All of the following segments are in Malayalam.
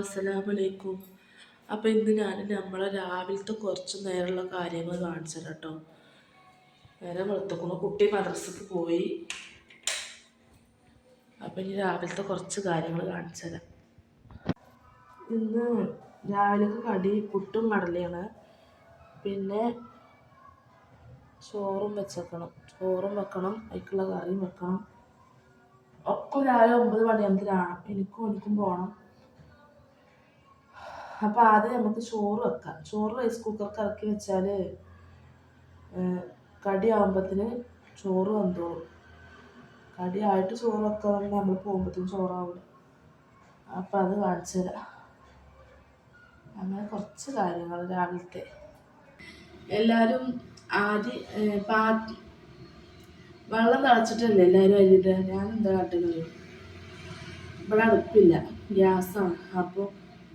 അസ്സലാമലൈക്കും. അപ്പോൾ ഇന്ന് ഞാൻ നമ്മളെ രാവിലത്തെ കുറച്ച് നേരമുള്ള കാര്യങ്ങൾ കാണിച്ചു കേട്ടോ നേരെ വെളുത്തക്കുമ്പോൾ കുട്ടി മദ്രസക്ക് പോയി. അപ്പം ഇനി രാവിലത്തെ കുറച്ച് കാര്യങ്ങൾ കാണിച്ചു തരാം ഇന്ന് രാവിലെ കടി പുട്ടും കടലയാണ്. പിന്നെ ചോറും വെച്ചേക്കണം. ചോറും വെക്കണം. അതിക്കുള്ള കറിയും വെക്കണം. ഒക്കെ രാവിലെ ഒമ്പത് മണിയാകുമ്പോഴാണ് എനിക്കും എനിക്കും പോകണം. അപ്പോൾ ആദ്യം നമുക്ക് ചോറ് വെക്കാം. ചോറ് റൈസ് കുക്കർക്ക് ഇറക്കി വെച്ചാൽ കടി ആകുമ്പത്തിന് ചോറ് വെന്തോളും. കടി ആയിട്ട് ചോറ് വെക്കാണെങ്കിൽ നമ്മൾ പോകുമ്പോഴത്തേക്കും ചോറാവില്ല അപ്പം അത് കാണിച്ചു തരാം. അങ്ങനെ കുറച്ച് കാര്യങ്ങൾ രാവിലത്തെ. എല്ലാവരും ആദ്യം പാ വെള്ളം തിളച്ചിട്ടല്ലേ എല്ലാവരും അരിയിട്ട് ഞാൻ എന്താ കാട്ടുന്നത്? ഇവിടെ അടുപ്പില്ല. ഗ്യാസാണ്. അപ്പോൾ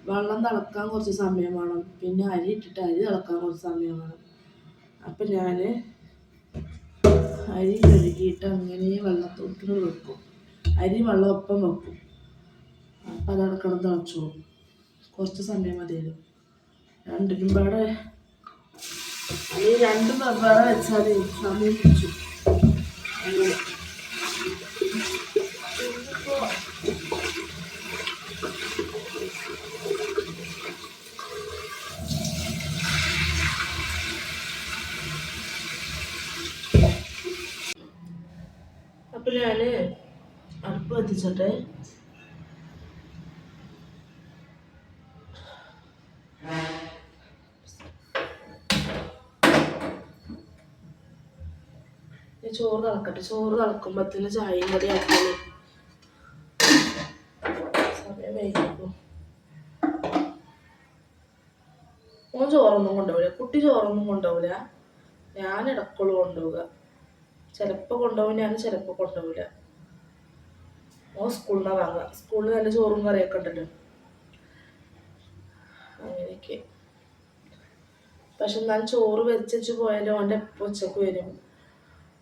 വെള്ളം തിളക്കാൻ കുറച്ച് സമയം വേണം. പിന്നെ അരി ഇട്ടിട്ട് അരി തിളക്കാൻ കുറച്ച് സമയം വേണം. അപ്പം ഞാൻ അരി കഴുകിയിട്ട് അങ്ങനെ വെള്ളത്തോട്ടിൽ വെക്കും. അരി വെള്ളം ഒപ്പം വെക്കും. അപ്പം അത് അടക്കണം തിളച്ചോളും. കുറച്ച് സമയം മതിയല്ലോ. രണ്ടിനും പാടെ. അല്ലെങ്കിൽ രണ്ടും വെവ്വേറെ വെച്ചാൽ സമയം പിടിച്ചു. അങ്ങനെ അപ്പം ഞാൻ അടുപ്പ് കത്തിച്ചിട്ട് ചോറ് തിളക്കട്ടെ. ചോറ് തിളക്കുമ്പത്തിന് ചായയും കൂടി ആക്കിയാലേ സമയം വൈകിപ്പോ. ചോറൊന്നും കൊണ്ടുപോകില്ല കുട്ടി ചോറൊന്നും കൊണ്ടുപോകില്ല ഞാൻ ഇടക്കുള്ളൂ കൊണ്ടുപോവുക. ചിലപ്പോൾ കൊണ്ടുപോകും ഞാൻ ചിലപ്പോൾ കൊണ്ടുപോകില്ല ഓ സ്കൂളിൽ വാങ്ങുക. സ്കൂളിൽ നല്ല ചോറും കറിയൊക്കെ ഉണ്ടല്ലോ. അങ്ങനെയൊക്കെ. പക്ഷെ എന്നാൽ ചോറ് വെച്ചു പോയാലും അവന്റെ എപ്പോൾ ഉച്ചയ്ക്ക് വരും.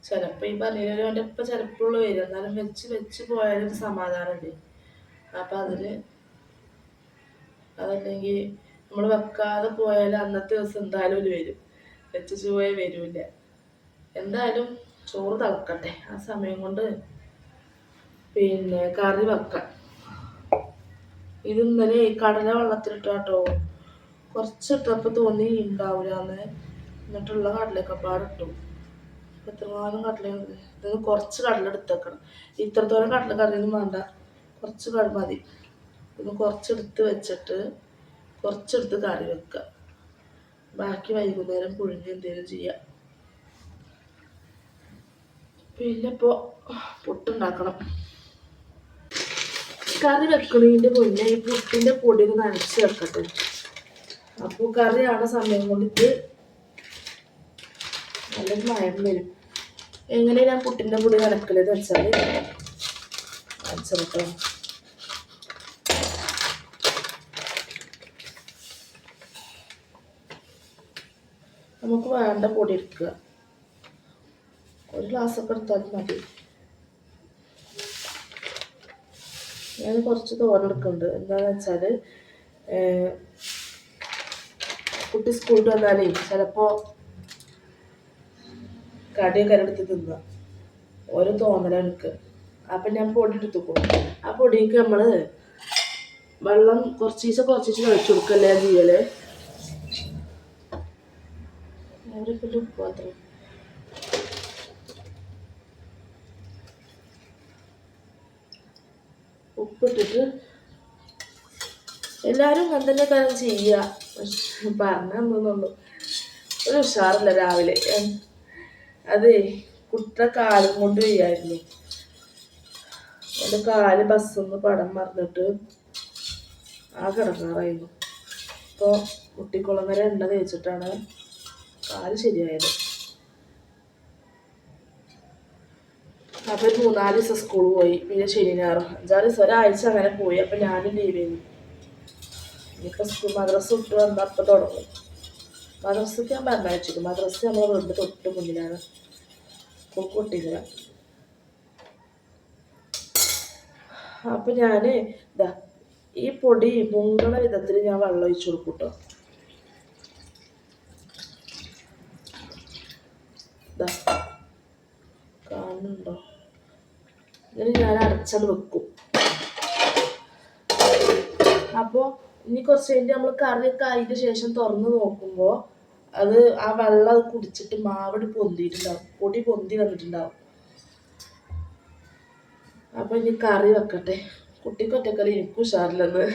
ചിലപ്പോൾ ഈ പറഞ്ഞാലും അവന്റെ എപ്പോൾ ചിലപ്പോൾ വരും. എന്നാലും വെച്ച് വെച്ച് പോയാലും സമാധാനമുണ്ട് അപ്പം അതിൽ അതല്ലെങ്കിൽ നമ്മൾ വെക്കാതെ പോയാൽ അന്നത്തെ ദിവസം എന്തായാലും ഒരു വരും. വെച്ച് പോയാൽ വരില്ല. എന്തായാലും ചോറ് തിളക്കട്ടെ. ആ സമയം കൊണ്ട് പിന്നെ കറി വെക്കാം. ഇത് ഇന്നലെ കടല വെള്ളത്തിലിട്ട കേട്ടോ കുറച്ചിട്ടപ്പോൾ തോന്നി ഉണ്ടാവില്ല എന്ന് എന്നിട്ടുള്ള കടലക്കപ്പാടിട്ടു. എത്രമാനം കടല ഇതിന് കുറച്ച് കടല എടുത്തേക്കണം. ഇത്രത്തോളം കടല കറിയൊന്നും വേണ്ട. കുറച്ച് കട മതി. ഇത് കുറച്ചെടുത്ത് വെച്ചിട്ട് കുറച്ചെടുത്ത് കറി വെക്കുക ബാക്കി വൈകുന്നേരം പുഴുങ്ങി എന്തെങ്കിലും ചെയ്യാം. പിന്നെ ഇപ്പോൾ പുട്ടുണ്ടാക്കണം. കറി വെക്കണതിന്റെ മുന്നേ ഈ പുട്ടിന്റെ പൊടി നനച്ച് വെക്കട്ടെ. അപ്പോൾ കറി ആണ സമയം കൊണ്ടിട്ട് നല്ല മയം വരും. എങ്ങനെ ഞാൻ പുട്ടിന്റെ പൊടി നനക്കലെന്ന് വെച്ചാൽ നനച്ചെടുക്കണം നമുക്ക് വേണ്ട പൊടി എടുക്കുക. ഒരു ഗ്ലാസ് ഒക്കെ എടുത്താലും മതി. ഞാൻ കുറച്ച് തോനെ എടുക്കുന്നുണ്ട്. എന്താണെന്ന് വെച്ചാൽ കുട്ടി സ്കൂളിൽ വന്നാലേ ചിലപ്പോൾ കടിയൊക്കെ എടുത്ത് തിന്നുക ഓരോ തോന്നലാണ് എനിക്ക്. അപ്പം ഞാൻ പൊടി എടുത്ത് പോകും ആ പൊടിക്ക് നമ്മൾ വെള്ളം കുറച്ചീശ കുറച്ചീശ കഴിച്ചു കൊടുക്കല്ലേ ചെയ്യൽ? അവരൊക്കെ ഉപ്പ് മാത്രം ഉപ്പിട്ടിട്ട് എല്ലാവരും അങ്ങനെ കാര്യം ചെയ്യുക പറഞ്ഞുള്ളൂ ഒരു ഉഷാറില്ല രാവിലെ. അതെ കുട്ട കാലും കൊണ്ട് വയ്യായിരുന്നു. എന്റെ കാൽ ബസ്സൊന്ന് പടം മറന്നിട്ട് ആ കിടക്കാറായിരുന്നു. ഇപ്പോൾ കുട്ടിക്കുളങ്ങര എണ്ണ തേച്ചിട്ടാണ് കാൽ ശരിയായത്. അപ്പോൾ ഒരു മൂന്നാൽ ദിവസം സ്കൂൾ പോയി. പിന്നെ ശനി ഞായറും. അഞ്ചാറ് ദിവസം ഒരാഴ്ച അങ്ങനെ പോയി. അപ്പോൾ ഞാനും ലീവ് ചെയ്തു. ഇനിയിപ്പോൾ സ്കൂൾ മദ്രസ് വിട്ട് വന്നാൽ അപ്പൊ തുടങ്ങും. മദ്രസക്ക് ഞാൻ പറഞ്ഞയച്ചു മദ്രസ നമ്മളെ വീടിന്റെ തൊട്ട് മുന്നിലാണ്. സ്കൂൾ അപ്പൊ അപ്പം ഞാൻ ഇതാ ഈ പൊടി മുങ്ങണ വിധത്തിൽ ഞാൻ വെള്ളം ഒഴിച്ചു കൊടുക്കും കേട്ടോ ദാ. കാണുന്നുണ്ടോ? ഇങ്ങനെ ഞാൻ അടച്ചത് വെക്കും. അപ്പോൾ ഇനി കുറച്ച് കഴിഞ്ഞ് നമ്മൾ കറിയൊക്കെ ആയതിന് ശേഷം തുറന്ന് നോക്കുമ്പോൾ അത് ആ വെള്ളം അത് കുടിച്ചിട്ട് മാവടി പൊന്തിയിട്ടുണ്ടാവും. പൊടി പൊന്തി വന്നിട്ടുണ്ടാവും. അപ്പോൾ ഇനി കറി വെക്കട്ടെ. കുട്ടിക്കൊറ്റക്കറി എനിക്കും ഉഷാറില്ലെന്ന്.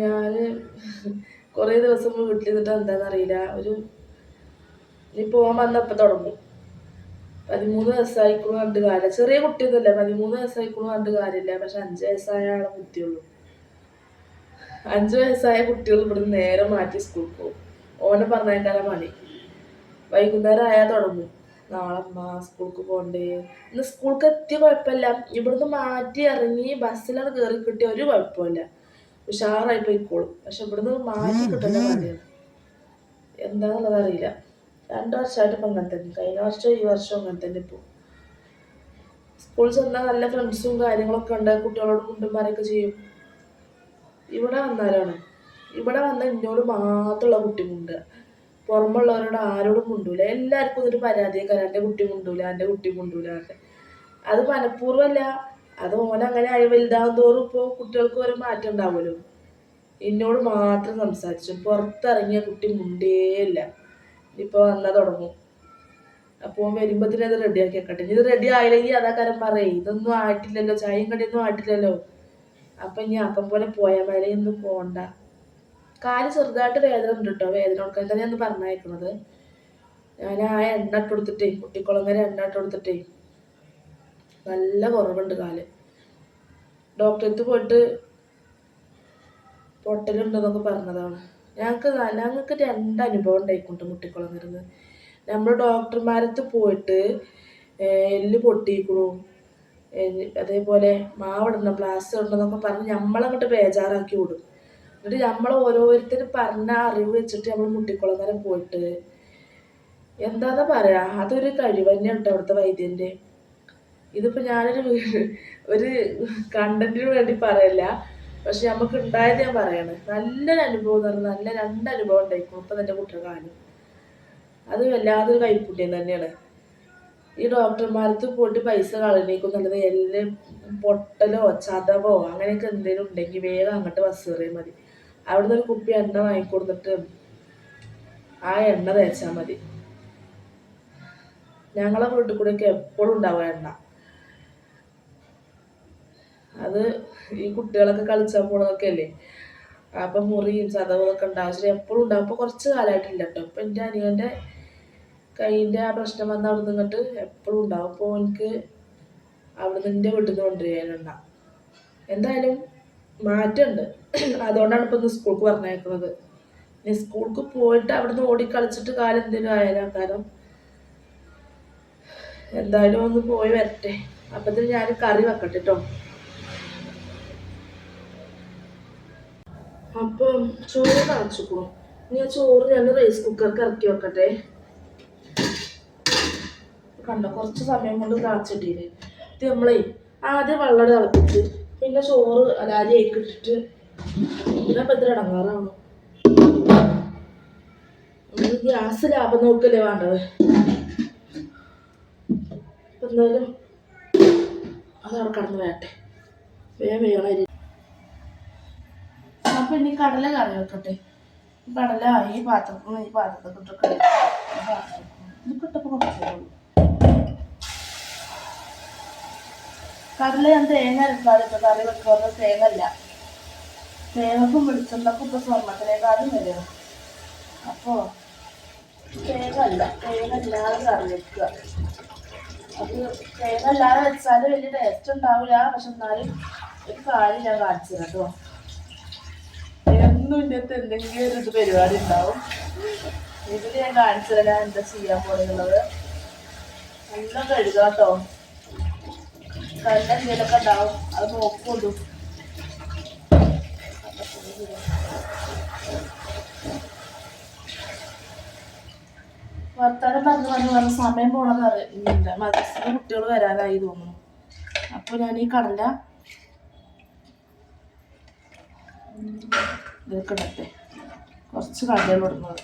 ഞാൻ കുറേ ദിവസം വീട്ടിലിരുന്നിട്ട് എന്താണെന്നറിയില്ല ഒരു ഇനി പോകാൻ വന്നപ്പോൾ തുടങ്ങും. പതിമൂന്ന് വയസ്സായിക്കുള്ളൂ കണ്ട് കാര്യം ചെറിയ കുട്ടിയൊന്നുമില്ല പതിമൂന്ന് വയസ്സായിക്കുള്ളൂ കണ്ട് കാര്യമില്ല. പക്ഷെ അഞ്ച് വയസ്സായ ആളെ കുട്ടിയുള്ളൂ. അഞ്ച് വയസ്സായ കുട്ടികൾ ഇവിടുന്ന് നേരെ മാറ്റി സ്കൂളിൽ പോകും. ഓനെ പറഞ്ഞേക്കാനാ പണി. വൈകുന്നേരം ആയാൽ തുടങ്ങും. നാളെ അമ്മ സ്കൂൾക്ക് പോകണ്ടേ? ഇന്ന് സ്കൂൾക്ക് എത്തിയ കുഴപ്പമില്ല. ഇവിടുന്ന് മാറ്റി ഇറങ്ങി ബസ്സിലാണ് കയറി കിട്ടിയ ഒരു കുഴപ്പമില്ല. ഉഷാറായി പോയിക്കോളും. പക്ഷെ ഇവിടുന്ന് മാറ്റി കിട്ടുന്ന പണിയാണ്. എന്താന്നുള്ളത് അറിയില്ല. രണ്ട് വർഷമായിട്ട് ഇപ്പം അങ്ങനെ തന്നെ. കഴിഞ്ഞ വർഷം ഈ വർഷം അങ്ങനെ തന്നെ ഇപ്പോൾ സ്കൂളിൽ ചെന്നാൽ നല്ല ഫ്രണ്ട്സും കാര്യങ്ങളൊക്കെ ഉണ്ട്. കുട്ടികളോട് കുണ്ടുമാരൊക്കെ ചെയ്യും. ഇവിടെ വന്നാലാണ്. ഇവിടെ വന്ന എന്നോട് മാത്രമുള്ള കുട്ടി പുറമുള്ളവരോട് ആരോടും മുണ്ടൂല. എല്ലാവർക്കും ഇതൊരു പരാതിയൊക്കെ എന്റെ കുട്ടി മുണ്ടൂല എന്റെ കുട്ടി മുണ്ടൂല എന്ന്. അത് മനഃപൂർവമല്ല. അത് ഓനങ്ങനെ ആയി വലുതാകും തോറും ഇപ്പോൾ കുട്ടികൾക്ക് ഒരു മാറ്റം ഉണ്ടാവുമല്ലോ. എന്നോട് മാത്രം സംസാരിച്ചു. പുറത്തിറങ്ങിയ കുട്ടി മുണ്ടേയില്ല. ഇപ്പോൾ വന്നാൽ തുടങ്ങും. അപ്പോൾ വരുമ്പോഴത്തേനും അത് റെഡിയാക്കി വെക്കട്ടെ. ഇത് റെഡി ആയില്ലെങ്കിൽ അതാ കാര്യം പറയേ. ഇതൊന്നും ആയിട്ടില്ലല്ലോ. ചായയും കടിയൊന്നും ആയിട്ടില്ലല്ലോ. അപ്പം ഇനി അപ്പം പോലെ പോയാൽ മേലെ ഒന്നും പോകണ്ട കാൽ ചെറുതായിട്ട് വേദന ഉണ്ട് കേട്ടോ വേദന കൊടുക്കാൻ തന്നെയാണ് പറഞ്ഞയക്കുന്നത്. ഞാൻ ആ എണ്ണ ഇട്ട് കൊടുത്തിട്ടേ കുട്ടിക്കുളങ്ങര എണ്ണ ഇട്ട് കൊടുത്തിട്ടേ. നല്ല കുറവുണ്ട് കാൽ. ഡോക്ടറടുത്ത് പോയിട്ട് പൊട്ടലുണ്ടെന്നൊക്കെ പറഞ്ഞതാണ്. ഞങ്ങൾക്ക് ഞങ്ങൾക്ക് രണ്ട് അനുഭവം ഉണ്ടായിക്കൊണ്ട് നമ്മൾ ഡോക്ടർമാരത്ത് പോയിട്ട് എല്ല് പൊട്ടിക്കണു. അതേപോലെ മാവിടണം പ്ലാസ്റ്റർ ഉണ്ടെന്നൊക്കെ പറഞ്ഞ് നമ്മളങ്ങോട്ട് ബേജാറാക്കി വിടും. എന്നിട്ട് നമ്മൾ ഓരോരുത്തരും പറഞ്ഞ അറിവ് വെച്ചിട്ട് നമ്മൾ മുട്ടിക്കുളങ്ങര പോയിട്ട്. എന്താന്ന് പറയാ അതൊരു കഴിവ് തന്നെയാണ് കേട്ടോ അവിടുത്തെ വൈദ്യന്റെ ഇതിപ്പോൾ ഞാനൊരു ഒരു കണ്ടന്റിന് വേണ്ടി പറയല്ല. പക്ഷെ നമുക്ക് ഉണ്ടായത് ഞാൻ പറയണേ നല്ലൊരു അനുഭവം എന്ന് പറഞ്ഞാൽ നല്ല രണ്ട് അനുഭവം ഉണ്ടായിരിക്കും ഇപ്പം എന്റെ കാലം. അത് വല്ലാതൊരു കൈപ്പുണ്യം തന്നെയാണ്. ഈ ഡോക്ടർമാർക്ക് പോയിട്ട് പൈസ കളഞ്ഞേക്കും നല്ലത്. എല്ലാം പൊട്ടലോ ചതവോ അങ്ങനെയൊക്കെ എന്തെങ്കിലും ഉണ്ടെങ്കിൽ വേഗം അങ്ങോട്ട് ബസ് കയറിയാൽ മതി. അവിടുന്ന് ഒരു കുപ്പി എണ്ണ വാങ്ങിക്കൊടുത്തിട്ട് ആ എണ്ണ തേച്ചാൽ മതി. ഞങ്ങളെ വീട്ടിൽ കൂടെയൊക്കെ എപ്പോഴും ഉണ്ടാവും എണ്ണ. അത് ഈ കുട്ടികളൊക്കെ കളിച്ചാൽ പോണതൊക്കെ അല്ലേ അപ്പം മുറിയും ചതവൊക്കെ ഉണ്ടാവും ശരി എപ്പോഴും ഉണ്ടാവും അപ്പോൾ കുറച്ച് കാലമായിട്ടില്ല കേട്ടോ. ഇപ്പം എന്റെ അനിയന്റെ കൈയിന്റെ ആ പ്രശ്നം വന്ന അവിടെ നിന്നിട്ട് എപ്പോഴും ഉണ്ടാവും അപ്പോൾ എനിക്ക് അവിടെ നിന്ന് എന്റെ വീട്ടിൽ നിന്ന് കൊണ്ടുവരികയെണ്ണ എന്തായാലും മാറ്റമുണ്ട് അതുകൊണ്ടാണ് ഇപ്പം ഇന്ന് സ്കൂൾക്ക് പറഞ്ഞേക്കുന്നത് ഇനി സ്കൂൾക്ക് പോയിട്ട് അവിടെ നിന്ന് ഓടി കളിച്ചിട്ട് കാലം എന്തെങ്കിലും ആയാലും? കാരണം എന്തായാലും ഒന്ന് പോയി വരട്ടെ. അപ്പത്തിന് ഞാൻ കറി വെക്കട്ടെ കേട്ടോ അപ്പം ചോറ് കാണിച്ചിക്കണു ഇനി ആ ചോറ് ഞാൻ റൈസ് കുക്കർക്ക് ഇറക്കി വെക്കട്ടെ. കണ്ടോ കുറച്ച് സമയം കൊണ്ട് തിളച്ചിട്ടില്ലേ ഇത് നമ്മളേ ആദ്യം വെള്ളം തിളപ്പിച്ച് പിന്നെ ചോറ് അലാരി ആയിക്കിട്ടിട്ട് പിന്നെ ഇപ്പം ഇത്ര ഇടങ്ങാറാണ് ഗ്യാസ് ലാഭം നോക്കല്ലേ വേണ്ടത്. എന്തായാലും അതവിടെ കടന്ന് വേട്ടെ വേഗം വേണം അപ്പൊ ഇനി കടല കറി വെക്കട്ടെ. കടല ഈ പാത്രത്തിൽ ഈ പാത്രത്തിൽ ഇട്ടൊക്കെ കടല ഞാൻ തേങ്ങ അരക്കാതെ ഇപ്പൊ കറി വെക്കുന്ന തേങ്ങ അല്ല തേങ്ങക്കും വെളിച്ചെണ്ണക്കും ഇപ്പൊ സ്വർണത്തിനേക്കാളും വരും അപ്പോ തേങ്ങ അല്ല തേങ്ങ ഇല്ലാതെ കറി വെക്കുക. അത് തേങ്ങ ഇല്ലാതെ വെച്ചാൽ വലിയ ടേസ്റ്റ് ഉണ്ടാവില്ല. പക്ഷെ എന്നാലും ഒരു കാര്യം ഞാൻ കാണിച്ചു കേട്ടോ. എന്നും ഇന്നത്തെ എന്തെങ്കിലും ഒരു പരിപാടി ഉണ്ടാവും. ഇതിൽ ഞാൻ കാണിച്ചു തരാൻ എന്താ ചെയ്യാൻ പോകുന്നത് നല്ല കഴുകാം കേട്ടോ. കല്ല എന്തെങ്കിലുമൊക്കെ ഉണ്ടാവും. അത് നോക്കുള്ളൂ വർത്താനം പറഞ്ഞു പറഞ്ഞു പറഞ്ഞ സമയം പോണത് അറിയില്ല മദ്രസിലെ കുട്ടികൾ വരാനായി തോന്നുന്നു. അപ്പോൾ ഞാൻ ഈ കടല ഇടട്ടെ കുറച്ച് കടകൾ ഇടുന്നത്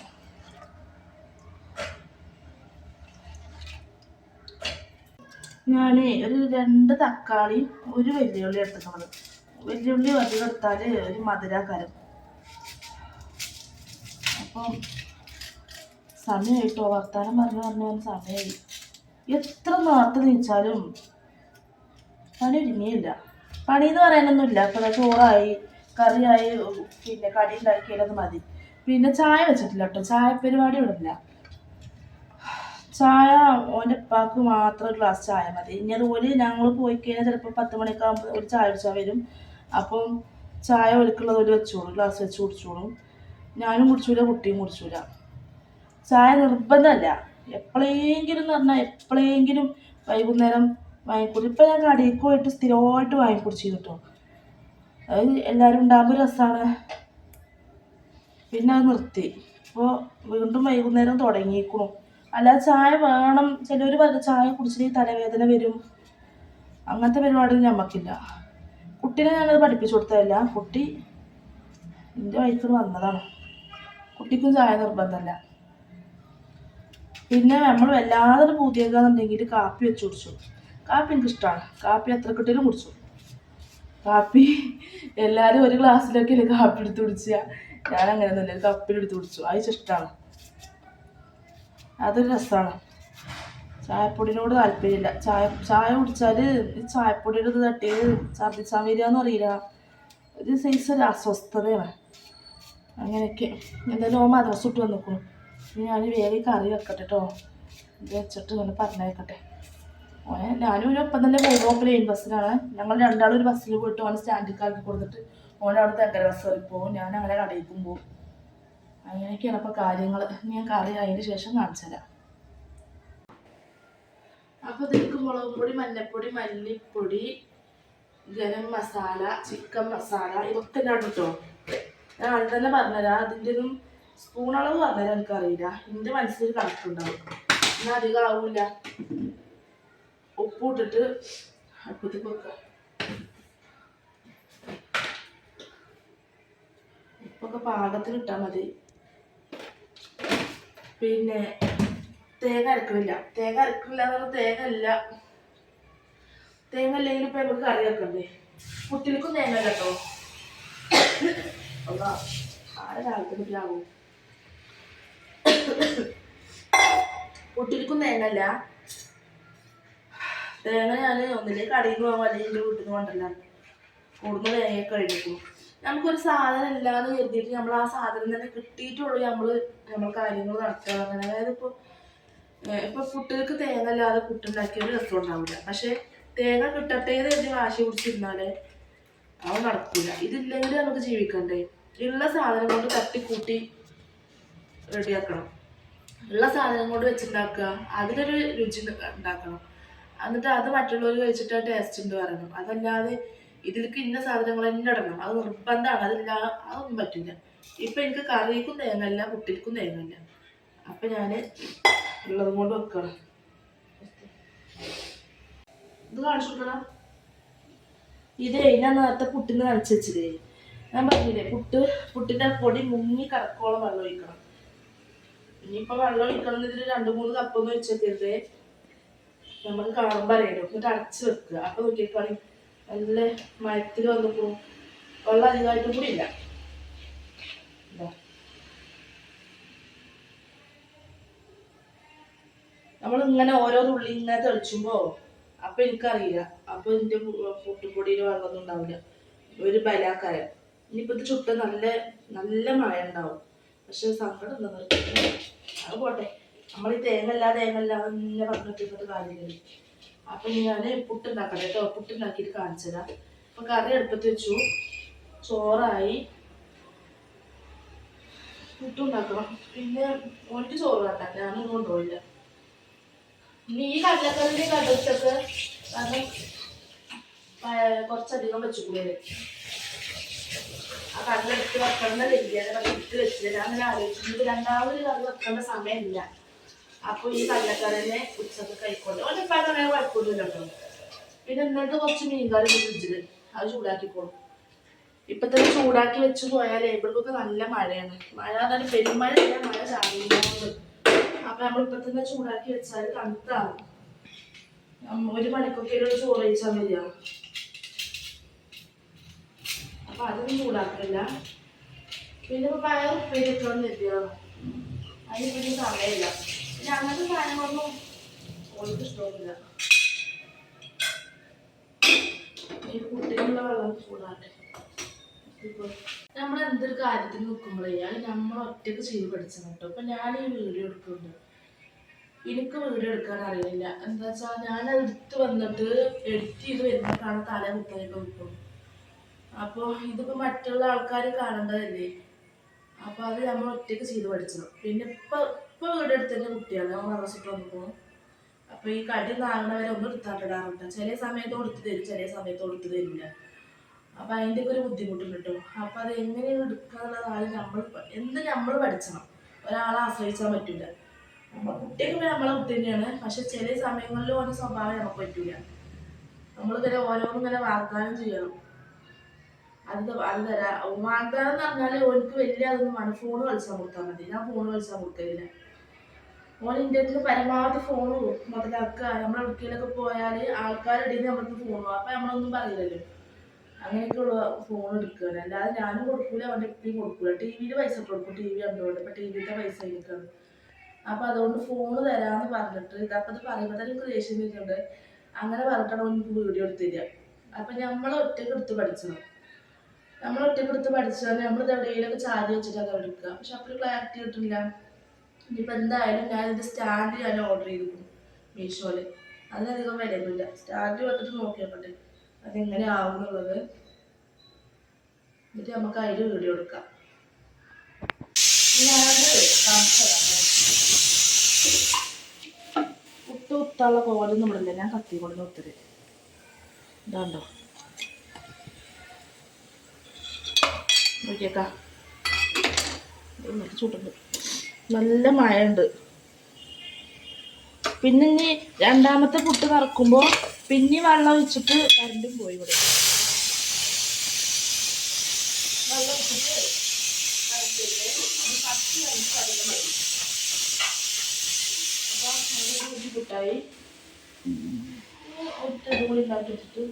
ഞാൻ ഒരു രണ്ട് തക്കാളി ഒരു വെല്ലുള്ളി എടുത്തിട്ടുള്ളത് വെല്ലുള്ളി അധികം എടുത്താൽ ഒരു മധുരക്കരം അപ്പം സമയമായിട്ടോ വർത്താനം പറഞ്ഞു പറഞ്ഞു സമയമായി എത്ര നേരത്തെ നീച്ചാലും പണി ഒരുങ്ങിയില്ല. പണി എന്ന് പറയാനൊന്നുമില്ല. ഇപ്പം ചോറായി കറിയായി പിന്നെ കടി ഉണ്ടാക്കിയാലത് മതി. പിന്നെ ചായ വെച്ചിട്ടില്ല കേട്ടോ ചായ പരിപാടി ഇവിടില്ല ചായ ഓന്റെ ഉപ്പാക്ക് മാത്രം ഒരു ഗ്ലാസ് ചായ മതി. ഇനി അതുപോലെ ഞങ്ങൾ പോയി കഴിഞ്ഞാൽ ചിലപ്പോൾ പത്ത് മണിയൊക്കെ ആകുമ്പോൾ ഒരു ചായ കുടിച്ചാൽ വരും. അപ്പം ചായ ഒലുക്കുള്ളത് ഒരു വെച്ചോളും ഗ്ലാസ് വെച്ച് കുടിച്ചോളും. ഞാനും കുടിച്ചൂല കുട്ടിയും കുടിച്ചൂല. ചായ നിർബന്ധമല്ല. എപ്പോഴെങ്കിലും എന്ന് പറഞ്ഞാൽ എപ്പോഴെങ്കിലും വൈകുന്നേരം വാങ്ങിക്കുടി ഇപ്പം ഞാൻ കടയിൽ പോയിട്ട് സ്ഥിരമായിട്ട് വാങ്ങിക്കുടിച്ചു കേട്ടോ അത് എല്ലാവരും ഉണ്ടാകുമ്പോൾ രസമാണ് പിന്നെ അത് നിർത്തി. ഇപ്പോൾ വീണ്ടും വൈകുന്നേരം തുടങ്ങിയിരിക്കണു അല്ല ചായ വേണം. ചിലർ പറയും ചായ കുടിച്ചിട്ട് തലവേദന വരും. അങ്ങനത്തെ പരിപാടി നമുക്കില്ല കുട്ടീനെ ഞാനത് പഠിപ്പിച്ചു കൊടുത്തതല്ല. കുട്ടി എന്റെ വയസ്സിൽ വന്നതാണ്. കുട്ടിക്കും ചായ നിർബന്ധമല്ല പിന്നെ നമ്മൾ വല്ലാതെ പൂതിയാക്കാന്നുണ്ടെങ്കിൽ കാപ്പി വെച്ച് കുടിച്ചു. കാപ്പി എനിക്ക് ഇഷ്ടമാണ് കാപ്പി എത്ര കിട്ടിയാലും കുടിച്ചു. കാപ്പി. എല്ലാവരും ഒരു ഗ്ലാസ്സിലൊക്കെ അല്ലേ കാപ്പി എടുത്ത് കുടിച്ച? ഞാൻ അങ്ങനെ തന്നെ ഒരു കപ്പിലെടുത്ത് കുടിച്ചു. അത് ഇഷ്ടമാണ് അതൊരു രസമാണ് ചായപ്പൊടിനോട് താല്പര്യമില്ല. ചായ ചായ കുടിച്ചാൽ ചായപ്പൊടിയുടെ ഇത് തട്ടിയത് ഛർദിച്ചാൽ വരികയെന്ന് അറിയില്ല ഒരു സൈസ് ഒരു അസ്വസ്ഥതയാണ്. അങ്ങനെയൊക്കെ. എന്തായാലും ഓ മദ്രസ് ഇട്ട് വന്നിക്കുന്നു ഇനി ഞാൻ വേഗം കറി വെക്കട്ടെ കേട്ടോ വെച്ചിട്ട് ഇങ്ങനെ പറഞ്ഞേക്കട്ടെ ഓനെ ഞാനും ഒരു ഒപ്പം തന്നെ പോകുമ്പോൾ ലൈൻ ബസ്സിലാണ് ഞങ്ങൾ രണ്ടാളും ഒരു ബസ്സിൽ പോയിട്ട് ഓനെ സ്റ്റാൻഡിൽ ആക്കി കൊടുത്തിട്ട് ഓനെ അവിടെ തെക്കര ബസ് കയറി പോകും. ഞാൻ അങ്ങനെ കടയിക്കും പോകും. അങ്ങനെയൊക്കെയാണ് അപ്പോൾ കാര്യങ്ങൾ ഞാൻ കറി അതിന് ശേഷം കാണിച്ചു തരാം അപ്പോൾ ഇതിലേക്ക് മുളക് പൊടി മഞ്ഞൾപ്പൊടി മല്ലിപ്പൊടി ഗരം മസാല ചിക്കൻ മസാല ഇതൊക്കെ ഞാൻ ഞാൻ ആദ്യം തന്നെ പറഞ്ഞുതരാം. അതിന്റെ ഒന്നും സ്പൂൺ അളവ് പറഞ്ഞുതരാം എനിക്കറിയില്ല. എന്റെ മനസ്സിൽ കണക്കുണ്ടാവും. ഇന്ന് അധികം ആവില്ല ഉപ്പ് അടുപ്പത്ത് വെക്കുക ഉപ്പൊക്കെ പാകത്തിന് ഇട്ടാൽ മതി. പിന്നെ തേങ്ങ അരക്കില്ല തേങ്ങ അരക്കില്ല എന്ന് പറഞ്ഞാൽ തേങ്ങ ഇല്ല തേങ്ങ ഇല്ലെങ്കിൽ ഇപ്പം നമുക്ക് കറി വെക്കണ്ടേ? കുട്ടികൾക്കും തേങ്ങ കേട്ടോ ആരെ രാവിലത്തെ കുട്ടിയാകും കുട്ടികൾക്കും തേങ്ങ തേങ്ങ ഞാൻ ഒന്നിലേക്ക് കടയിൽ പോകാൻ അല്ലെങ്കിൽ എന്റെ വീട്ടിൽ നിന്ന് കൊണ്ടല്ലാണ് കൂടുന്ന തേങ്ങയൊക്കെ കഴിഞ്ഞിട്ടു നമുക്കൊരു സാധനം ഇല്ലാന്ന് കരുതിയിട്ട് നമ്മൾ ആ സാധനം തന്നെ കിട്ടിയിട്ടുള്ളൂ നമ്മൾ നമ്മൾ കാര്യങ്ങൾ നടത്തുക അതായത് ഇപ്പോൾ ഇപ്പൊ കുട്ടികൾക്ക് തേങ്ങ ഇല്ലാതെ പുട്ടുണ്ടാക്കിയ ഒരു രസം ഉണ്ടാവില്ല. പക്ഷെ തേങ്ങ കിട്ടട്ടെ എന്ന് കരുതി വാശി പിടിച്ചിരുന്നാലേ അത് നടക്കില്ല ഇതില്ലെങ്കിൽ നമുക്ക് ജീവിക്കണ്ടേ? ഉള്ള സാധനം കൊണ്ട് തട്ടിക്കൂട്ടി റെഡിയാക്കണം. ഉള്ള സാധനം കൊണ്ട് വെച്ചുണ്ടാക്കുക അതിനൊരു രുചി ഉണ്ടാക്കണം. എന്നിട്ട് അത് മറ്റുള്ളവർ കഴിച്ചിട്ട് ടേസ്റ്റ് ഉണ്ട് പറയണം അതല്ലാതെ ഇതിലേക്ക് ഇന്ന സാധനങ്ങൾ തന്നെ ഇടണം. അത് നിർബന്ധമാണ്. അതില്ല അതൊന്നും പറ്റില്ല. ഇപ്പം എനിക്ക് കറിക്കും തേങ്ങല്ല കുട്ടിക്കും തേങ്ങല്ല അപ്പം ഞാൻ ഉള്ളതും കൊണ്ട് വെക്കണം. ഇത് കാണിച്ചു കൊടുക്കണം. ഇതേ ഞാൻ നേരത്തെ പുട്ടിന് നനച്ച് വെച്ചില്ലേ? ഞാൻ പറഞ്ഞില്ലേ പുട്ട് പുട്ടിന്റെ പൊടി മുങ്ങി കറക്കോളം വെള്ളം ഒഴിക്കണം. ഇനിയിപ്പോൾ വെള്ളം ഒഴിക്കണം ഇതിൽ രണ്ട് മൂന്ന് കപ്പൊന്നും ഒഴിച്ചേക്കരുത്. നമുക്ക് കാണുമ്പോൾ അറിയാലോ. എന്നിട്ട് അടച്ച് വെക്കുക. അപ്പോൾ പറയും നല്ല മയത്തിൽ വന്നപ്പോൾ വെള്ളം അധികമായിട്ടും കൂടി ഇല്ല. നമ്മൾ ഇങ്ങനെ ഓരോ തുള്ളി ഇങ്ങനെ തെളിച്ചുമ്പോൾ അപ്പൊ എനിക്കറിയില്ല. അപ്പൊ എന്റെ പുട്ടുപൊടിയിൽ വെള്ളമൊന്നും ഉണ്ടാവില്ല. ഒരു ബലാക്കാരം ഇനിയിപ്പോ ഇത് ചുട്ട നല്ല നല്ല മഴ ഉണ്ടാവും. പക്ഷെ സങ്കടം എന്താ അത് പോട്ടെ. നമ്മൾ ഈ തേങ്ങല്ല തേങ്ങല്ല ഇങ്ങനെ പറഞ്ഞിട്ടിട്ട് കാര്യമില്ല. അപ്പൊ ഞാൻ പുട്ടുണ്ടാക്കട്ടെ കേട്ടോ. പുട്ടുണ്ടാക്കിയിട്ട് കാണിച്ചു തരാം. അപ്പൊ കറി അടുപ്പത്ത് വെച്ചു. ചോറായി. പുട്ടുണ്ടാക്കണം പിന്നെ ഓനിക്ക് ചോറ് വേണ്ട. ഞാനൊന്നും കൊണ്ടുപോയില്ല ഇനി ഈ കടലക്കറിന്റെ കടലത്തൊക്കെ കാരണം കുറച്ചധികം വെച്ചുകൂടെ ആ കടലെടുത്ത് എടുത്ത് വെക്കണമെന്നില്ല പക്ഷെ വെച്ചില്ല. ഞാൻ അങ്ങനെ ആലോചിച്ചിട്ട് രണ്ടാമത് കറി വെക്കേണ്ട സമയമില്ല. അപ്പൊ ഈ കടലക്കറിനെ ഉച്ചയ്ക്ക് കഴിക്കൊണ്ട് ഓന്റെ ഇപ്പം അങ്ങനെ കുഴപ്പമൊന്നുമില്ല കേട്ടോ. പിന്നെ എന്നിട്ട് കുറച്ച് മീൻകറി ഫ്രിഡ്ജിൽ. അത് ചൂടാക്കിക്കോളും ഇപ്പൊ തന്നെ ചൂടാക്കി വെച്ച് പോയാൽ ഇവിടേക്കൊക്കെ നല്ല മഴയാണ്. മഴ എന്നാലും പെരുമഴയില്ല മഴ ചാടിയുണ്ട് അപ്പൊ നമ്മൾ ഇപ്പൊ തന്നെ ചൂടാക്കി വെച്ചാൽ തണുത്താവും. ഒരു മണിക്കൊക്കെ ഒരു ചോറ് കഴിച്ചാൽ മതിയാ? അപ്പൊ അതൊന്നും ചൂടാക്കില്ല പിന്നെ ഇപ്പൊ പയർ ഉപ്പേരി വെക്കണം എത്തിയോ അതിന് പിന്നെ സമയമില്ല. പിന്നെ അങ്ങനത്തെ സാധനങ്ങളൊന്നും ഓൾക്ക് ഇഷ്ടമൊന്നുമില്ല. കുട്ടികളുടെ വെള്ളം ചൂടാട്ടെ നമ്മൾ എന്തൊരു നിൽക്കുമ്പോഴേ അത് നമ്മൾ ഒറ്റയ്ക്ക് ചെയ്ത് പഠിച്ചത് കേട്ടോ അപ്പൊ ഞാൻ ഈ വീഡിയോ എടുക്കുന്നുണ്ട്. എനിക്ക് വീഡിയോ എടുക്കാൻ അറിയില്ല. എന്താ വെച്ചാൽ ഞാൻ എടുത്ത് വന്നിട്ട് എഡിറ്റ് ചെയ്ത് വരുമ്പോഴാണ് തല കുത്തനൊക്കെ നിൽക്കും അപ്പോൾ ഇതിപ്പോ മറ്റുള്ള ആൾക്കാർ കാണേണ്ടതല്ലേ? അപ്പൊ അത് നമ്മൾ ഒറ്റയ്ക്ക് ചെയ്ത് പഠിച്ചത് പിന്നെ ഇപ്പൊ ഇപ്പൊ വീഡിയോ തന്നെ കുട്ടിയാണ് അവൻ വന്നു പോകും അപ്പൊ ഈ കടി നാളെ ഒന്നും എടുത്താട്ടിടാറുണ്ട് ചില സമയത്ത് കൊടുത്തു തരും ചില സമയത്ത് കൊടുത്തു തരില്ല. അപ്പൊ അതിന്റെ ഒക്കെ ഒരു ബുദ്ധിമുട്ടുണ്ട് കേട്ടോ അപ്പൊ അത് എങ്ങനെയാണ് എടുക്കാന്നുള്ളതാണ് നമ്മൾ എന്ത് നമ്മൾ പഠിച്ചണം. ഒരാളെ ആശ്രയിച്ചാൻ പറ്റില്ല കുട്ടിയൊക്കെ നമ്മളെ കുട്ടി തന്നെയാണ്. പക്ഷെ ചില സമയങ്ങളിൽ ഓരോ സ്വഭാവം നമുക്ക് പറ്റൂല. നമ്മളിങ്ങനെ ഓരോന്നും ഇങ്ങനെ വാഗ്ദാനം ചെയ്യണം. അത് അത് തരാ വാഗ്ദാനം എന്ന് പറഞ്ഞാൽ ഓർക്ക് വലിയ അതൊന്നും വേണം ഫോൺ കളിച്ചാൽ കൊടുത്താൽ മതി. ഞാൻ ഫോൺ കളിച്ചാൽ കൊടുക്കില്ല ഓൻ ഇന്ത്യ പരമാവധി ഫോൺ മുതലാക്കുക. നമ്മൾ എവിടേക്കിലൊക്കെ പോയാൽ ആൾക്കാരുടെ നമ്മൾക്ക് ഫോൺ അപ്പൊ നമ്മളൊന്നും പറയില്ലല്ലോ. അങ്ങനെയൊക്കെയുള്ള ഫോൺ എടുക്കുകയാണ്. അല്ലാതെ ഞാനും കൊടുക്കൂല അവന്റെ എപ്പോഴും കൊടുക്കൂല. ടി പൈസ ഇട്ട് കൊടുക്കും. ടി വി കണ്ടുകൊണ്ട് ഇപ്പൊ ടി പൈസ എനിക്കാണ് അപ്പൊ അതുകൊണ്ട് ഫോൺ തരാന്ന് പറഞ്ഞിട്ട് ഇതപ്പൊ ഇത് പറയുമ്പോൾ തന്നെ എനിക്ക് ദേഷ്യം വരുന്നുണ്ട്. അങ്ങനെ പറഞ്ഞിട്ടാണ് എനിക്ക് വീഡിയോ എടുത്തില്ല. അപ്പൊ നമ്മൾ ഒറ്റയ്ക്ക് എടുത്ത് പഠിച്ചത് നമ്മൾ ഒറ്റയ്ക്ക് എടുത്ത് പഠിച്ചാൽ നമ്മളിത് എവിടെയെങ്കിലൊക്കെ ചാരി വെച്ചിട്ടൊക്കെ എടുക്കുക. പക്ഷെ അപ്പോൾ ക്ലാരിറ്റി കിട്ടില്ല ഇനിയിപ്പോൾ എന്തായാലും ഞാൻ ഇത് സ്റ്റാൻഡ് ഞാൻ ഓർഡർ ചെയ്തു മീഷോയിൽ അതിനധികം വിലയൊന്നുമില്ല. സ്റ്റാൻഡ് വന്നിട്ട് നോക്കിയോട്ടെ അതെങ്ങനെ ആവും എന്നുള്ളത് എന്നിട്ട് നമുക്ക് അതിൽ വീഡിയോ എടുക്കാം. ഒട്ട് ഒത്തുള്ള കോലൊന്നും ഇവിടില്ല ഞാൻ കത്തി കൊണ്ട് ഒത്തിരി ഇതാണ്ടോ? നോക്കിയേക്കാ. ചൂട്ടുണ്ട് നല്ല മഴയുണ്ട്. പിന്നെ ഇനി രണ്ടാമത്തെ പുട്ട് നിറക്കുമ്പോൾ പിന്നെ വെള്ളം ഒഴിച്ചിട്ട് കരണ്ടും പോയി ഇവിടെ. വെള്ളം പുട്ടായി ഒറ്റ കൂടി ഉണ്ടാക്കി വെച്ചിട്ട്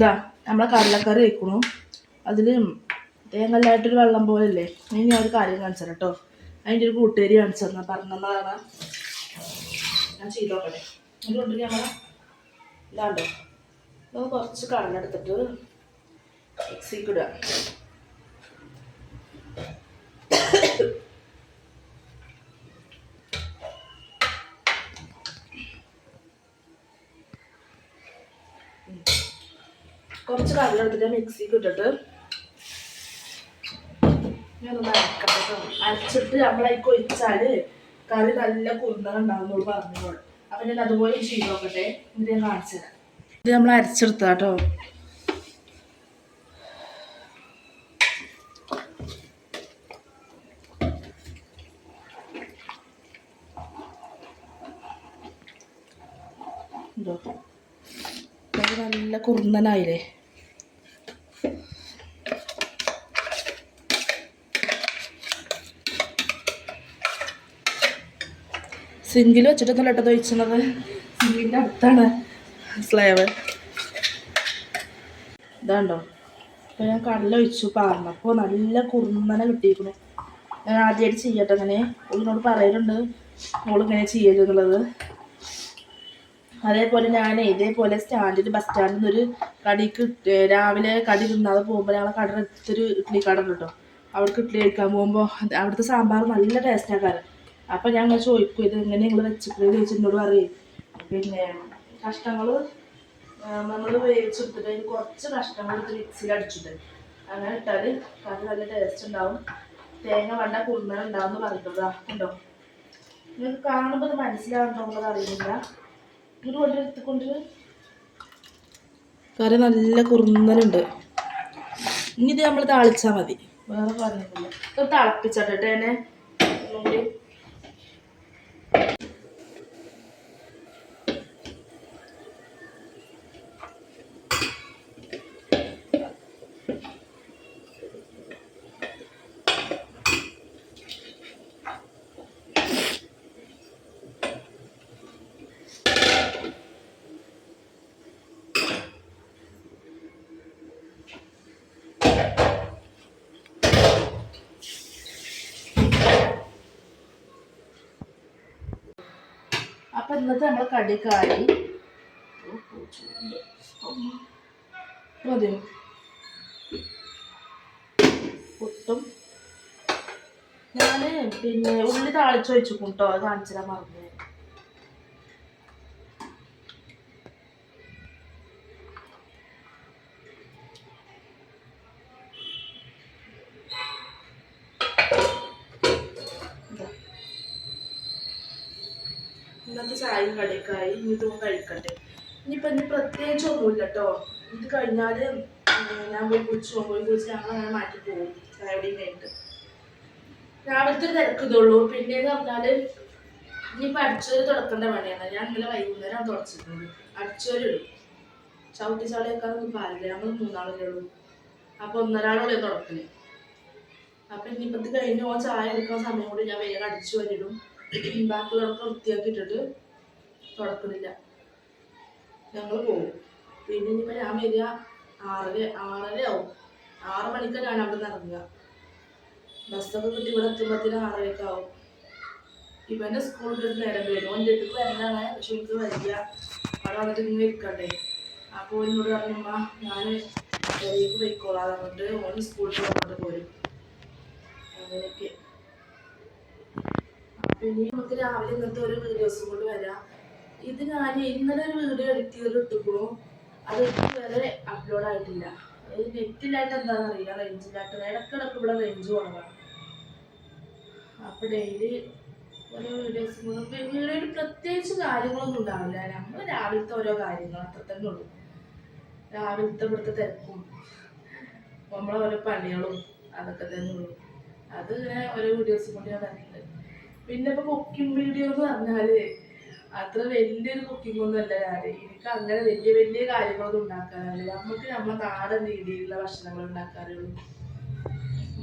ഇതാ നമ്മളെ കടലക്കറി വെക്കണു. അതിൽ തേങ്ങല്ലായിട്ടൊരു വെള്ളം പോലല്ലേ ഇനി ഞാൻ ഒരു കാര്യം കാണിച്ചു കേട്ടോ. അതിന്റെ ഒരു കൂട്ടുകാരി കാണിച്ചു തന്നാ. പറഞ്ഞതാണ് ഞാൻ ചെയ്ത് അതുകൊണ്ട് ഞങ്ങൾ ഇതാണ്ടോ. ഇത് കുറച്ച് കടലെടുത്തിട്ട് മിക്സിക്ക് കുറച്ച് കടലെടുത്തിട്ട് മിക്സിക്ക് ഇട്ടിട്ട് ഞാനൊന്ന് അരക്കട്ടെ കേട്ടോ. അരച്ചിട്ട് നമ്മളായി ഒഴിച്ചാൽ കറി നല്ല കുറുന്നൽ ഉണ്ടാകുന്നോട് പറഞ്ഞോളൂ അപ്പം ഞാൻ അതുപോലെ ചെയ്ത് നോക്കട്ടെ. എന്നിട്ട് ഞാൻ കാണിച്ചു തരാം. ഇത് നമ്മൾ അരച്ചെടുത്ത കേട്ടോ. നല്ല കുറുന്നനായില്ലേ സിങ്കിൽ വെച്ചിട്ടൊന്നുമല്ല കേട്ടോ തൊഴിച്ചത് സിങ്കിന്റെ അടുത്താണ് സ്ലേവ് ഇതാണ്ടോ. അപ്പോൾ ഞാൻ കടല ഒഴിച്ചു. പാർന്നപ്പോൾ നല്ല കുറുന്നനെ കിട്ടിയിരിക്കുന്നു. ഞാൻ ആദ്യമായിട്ട് ചെയ്യട്ടെ അങ്ങനെ. ഓളിനോട് പറയലുണ്ട്. ഓളിങ്ങനെ ചെയ്യരുതെന്നുള്ളത് അതേപോലെ ഞാൻ ഇതേപോലെ സ്റ്റാൻഡിൽ ബസ് സ്റ്റാൻഡിൽ നിന്ന് ഒരു കടിക്ക് രാവിലെ കടി തിന്നാതെ പോകുമ്പോൾ ഞങ്ങളെ കട അടുത്തൊരു ഇഡ്ഡലി കട ഉണ്ട് കേട്ടോ അവിടേക്ക് ഇഡ്ഡലി കഴിക്കാൻ പോകുമ്പോൾ അവിടുത്തെ സാമ്പാർ നല്ല ടേസ്റ്റ് ആക്കാറ് അപ്പം ഞങ്ങൾ ചോദിക്കും ഇത് എങ്ങനെ നിങ്ങൾ വെച്ചിട്ട് ചോദിച്ചിട്ടോട് പറയും പിന്നെ കഷ്ടങ്ങൾ നമ്മൾ വേവിച്ചെടുത്തിട്ട് അതിന് കുറച്ച് കഷ്ണങ്ങൾ എടുത്ത് മിക്സിയിൽ അടിച്ചിട്ട് അങ്ങനെ ഇട്ടാൽ കറി നല്ല ടേസ്റ്റ് ഉണ്ടാവും. തേങ്ങ വണ്ട കുറുമ ഉണ്ടാവും എന്ന് പറയുന്നത് ഉണ്ടോ നിങ്ങൾക്ക് കാണുമ്പോൾ ഇത് മനസ്സിലാവുന്നുണ്ടോ എന്നുള്ളത് അറിയുന്നില്ല ഇത് കൊണ്ടെടുത്തുകൊണ്ട് കറി നല്ല കുറുന്നലുണ്ട് ഇനി ഇത് നമ്മൾ താളിച്ചാൽ മതി. വേറെ പറഞ്ഞിട്ടില്ല. ഇത് തിളപ്പിച്ചിട്ട് അപ്പൊ ഇന്നത്തെ നമ്മൾ കടിക്കായി. മതിയോ ഒട്ടും ഞാൻ പിന്നെ ഉള്ളി താളിച്ച് വെച്ചു കൂട്ടോ അത് മറന്നു ഇതാ. ഇന്നത്തെ ചായയും കടിയൊക്കെയായി ഇനി ഇതും കഴിക്കട്ടെ ഇനിയിപ്പോ ഇനി പ്രത്യേകിച്ച് ഒന്നുമില്ല കേട്ടോ ഇത് കഴിഞ്ഞാൽ ഞാൻ പോയി കുളിച്ചു പോയി കുളിച്ച് ഞങ്ങൾ അങ്ങനെ മാറ്റി പോകും. ചായയുടെയും കഴിഞ്ഞിട്ട്. രാവിലത്തെ തിരക്ക് പിന്നെന്ന് പറഞ്ഞാൽ ഇനിയിപ്പോ അടിച്ചൊരു തുടക്കേണ്ട പണിയാണ്. ഞാൻ ഇന്നലെ തുടച്ചിട്ടുണ്ട് അടിച്ചൊരിടും ചവിട്ടി ചാളിയേക്കാളൊന്നും പാലില്ല? ഞങ്ങൾ മൂന്നാളല്ലേ ഉള്ളൂ. അപ്പൊ ഒന്നരാളുള്ള തുടക്കൽ. അപ്പൊ ഇനിയിപ്പോ ഇത് കഴിഞ്ഞ് ഓൻ ചായ എടുക്കുന്ന സമയം കൂടി ഞാൻ വേഗം അടിച്ചു വരിടും ബാക്കിയുള്ളവർക്ക് വൃത്തിയാക്കി ഇട്ടിട്ട് തുടക്കുന്നില്ല ഞങ്ങൾ പോകും പിന്നെ ഇനിയിപ്പോൾ ഞാൻ വരിക ആറര ആറര ആവും ആറ് മണിക്കാണ് ഞാൻ അവിടെ നിന്ന് ഇറങ്ങുക. ബസ്സൊക്കെ കിട്ടി ഇവിടെ എത്തുമ്പോഴത്തേനും ആറരയൊക്കെ ആവും. ഇവന്റെ സ്കൂളിൽ വിട്ടിട്ട് നേരം വരും. ഓന്റെ അടുത്ത് വരുന്നതാണ് പക്ഷെ എനിക്ക് വരിക അവിടെ വന്നിട്ട് ഇങ്ങനെ ഇരിക്കട്ടെ അപ്പോൾ എന്നോട് പറഞ്ഞമ്മ ഞാൻ പെരേക്ക് പോയിക്കോളാം പറഞ്ഞിട്ട് ഓൻ സ്കൂളിൽ വന്നിട്ട് പോരും. അങ്ങനെയൊക്കെ. ഇനി നമുക്ക് രാവിലെ ഇന്നത്തെ ഒരു വീഡിയോസും കൊണ്ട് വരാം. ഇത് ഞാൻ ഇന്നലെ ഒരു വീഡിയോ എഡിറ്റ് ചെയ്ത് ഇട്ടിക്കണു അത് ഇതുവരെ അപ്ലോഡ് ആയിട്ടില്ല. അത് നെറ്റിലായിട്ട് എന്താണെന്ന് അറിയില്ല റേഞ്ചിലായിട്ട് ഇടക്കിടക്ക് ഇവിടെ റേഞ്ച് കുറവാണ്. അപ്പൊ ഡെയിലി ഓരോ വീഡിയോസ് വീഡിയോയിൽ പ്രത്യേകിച്ച് കാര്യങ്ങളൊന്നും ഉണ്ടാവില്ല. നമ്മൾ രാവിലത്തെ ഓരോ കാര്യങ്ങൾ അത്ര തന്നെ ഉള്ളൂ. രാവിലത്തെ ഇവിടുത്തെ തിരക്കും നമ്മളെ ഓരോ പണികളും അതൊക്കെ തന്നെ ഉള്ളൂ. അത് ഇങ്ങനെ ഓരോ വീഡിയോസ് കൊണ്ട് ഞാൻ പിന്നെ ഇപ്പൊ കുക്കിംഗ് വീഡിയോ എന്ന് പറഞ്ഞാൽ അത്ര വലിയൊരു കുക്കിംഗ് ഒന്നും അല്ല ഞാൻ എനിക്ക് അങ്ങനെ വലിയ വലിയ കാര്യങ്ങളൊന്നും ഉണ്ടാക്കാറില്ല. നമുക്ക് നമ്മുടെ നാടൻ രീതിയിലുള്ള ഭക്ഷണങ്ങൾ ഉണ്ടാക്കാറുള്ളൂ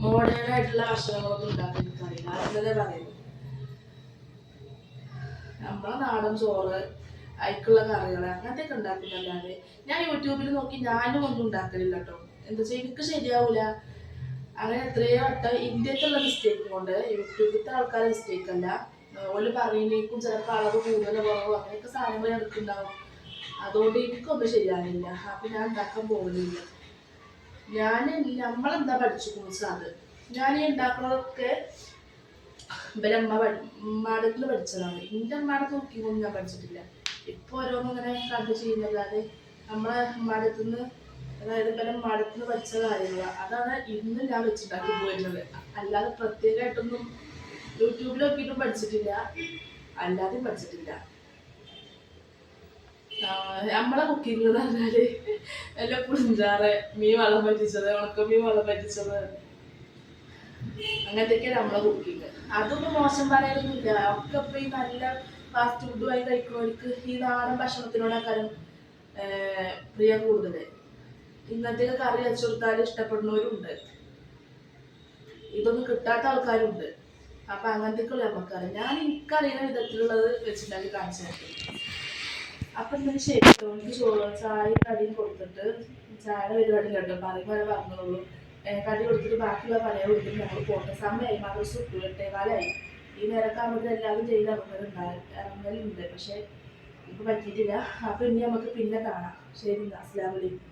മോഡേൺ ആയിട്ടുള്ള ഭക്ഷണങ്ങളൊന്നും ഉണ്ടാക്കാൻ എനിക്കറിയില്ല അതല്ലേ പറയുന്നു നമ്മളെ നാടൻ ചോറ് അതിക്കുള്ള കറികൾ അങ്ങനത്തെ ഒക്കെ ഉണ്ടാക്കുന്നല്ലാതെ. ഞാൻ യൂട്യൂബിൽ നോക്കി ഞാനും ഒന്നും ഉണ്ടാക്കലില്ല കേട്ടോ എന്താ വെച്ചാൽ എനിക്ക് ശരിയാവൂല. അങ്ങനെ എത്രയോ വട്ടം ഇന്ത്യക്കുള്ള മിസ്റ്റേക്ക് കൊണ്ട് യൂട്യൂബിലത്തെ ആൾക്കാരെ മിസ്റ്റേക്ക് അല്ല. ഓൽ പറയുന്നേക്കും ചിലപ്പോൾ അളവ് കൂടുതലോ കുറവോ അങ്ങനെയൊക്കെ സാധനങ്ങൾ എടുക്കുന്നുണ്ടാവും അതുകൊണ്ട് എനിക്കൊന്നും ശരിയാകില്ല അപ്പൊ ഞാൻ ഉണ്ടാക്കാൻ പോകുന്നില്ല. ഞാൻ നമ്മളെന്താ പഠിച്ചു അത് ഞാൻ ഈ ഉണ്ടാക്കുന്നതൊക്കെ ഇവരെ അമ്മ പഠി ഉമ്മാടത്തിൽ പഠിച്ചതാണ്. എന്റെ അമ്മയുടെ കുക്കിങ്ങൊന്നും ഞാൻ പഠിച്ചിട്ടില്ല. ഇപ്പൊ ഓരോന്നും ഇങ്ങനെ കണ്ടു ചെയ്യുന്നല്ലാതെ നമ്മളെ ഉമ്മാടത്തു നിന്ന് അതായത് ഇവരെ ഉമ്മാടത്തു നിന്ന് പഠിച്ച കാര്യങ്ങളാണ് അതാണ് ഇന്ന് ഞാൻ വെച്ചിട്ടാക്കി പോയിരുന്നത് അല്ലാതെ പ്രത്യേകമായിട്ടൊന്നും യൂട്യൂബിൽ നോക്കിയിട്ടും പഠിച്ചിട്ടില്ല. അല്ലാതെയും പഠിച്ചിട്ടില്ല. നമ്മളെ കുക്കിംഗ് എന്ന് പറഞ്ഞാൽ എല്ലാം പുളിഞ്ചാറ് മീൻ വെള്ളം പറ്റിച്ചത് ഉണക്കമീൻ വെള്ളം പറ്റിച്ചത്. അങ്ങനത്തെയൊക്കെ നമ്മളെ കുക്കിംഗ് അതൊന്നും മോശം പറയാനൊന്നുമില്ല ഒക്കെ ഇപ്പൊ ഈ നല്ല ഫാസ്റ്റ് ഫുഡുമായി കഴിക്കുന്നവർക്ക് ഈ നാടൻ ഭക്ഷണത്തിനോടൊക്കാരും പ്രിയ കൂടുതൽ ഇന്നത്തെ കറി വെച്ചു കൊടുത്താൽ ഇഷ്ടപ്പെടുന്നവരുണ്ട്. ഇതൊന്നും കിട്ടാത്ത ആൾക്കാരുണ്ട്. അപ്പൊ അങ്ങനത്തേക്കുള്ള നമുക്കറിയാം. ഞാൻ എനിക്കറിയുന്ന വിധത്തിലുള്ളത് വെച്ചിട്ടുണ്ടാക്കി കാണിച്ചു തരാം അപ്പൊ എന്നാൽ ശരി എനിക്ക് ചോറ് ചായ കടിയും കൊടുത്തിട്ട് ചായയുടെ പരിപാടി കേട്ടോ. പറയും പറഞ്ഞോളൂ. കടി കൊടുത്തിട്ട് ബാക്കിയുള്ള പണിയെ കൊടുത്തിട്ട് നമ്മൾ പോട്ടെ. സമയമായി മദ്രസ എട്ടേകാലായി ഈ നേരത്തെ ആകുമ്പോൾ എല്ലാവരും ചെയ്ത് ഇറങ്ങലുണ്ടായി ഇറങ്ങലുണ്ട്. പക്ഷെ ഇപ്പൊ പറ്റിയിട്ടില്ല. അപ്പൊ ഇനി നമുക്ക് പിന്നെ കാണാം. ശരി അസ്ലാമലൈക്കും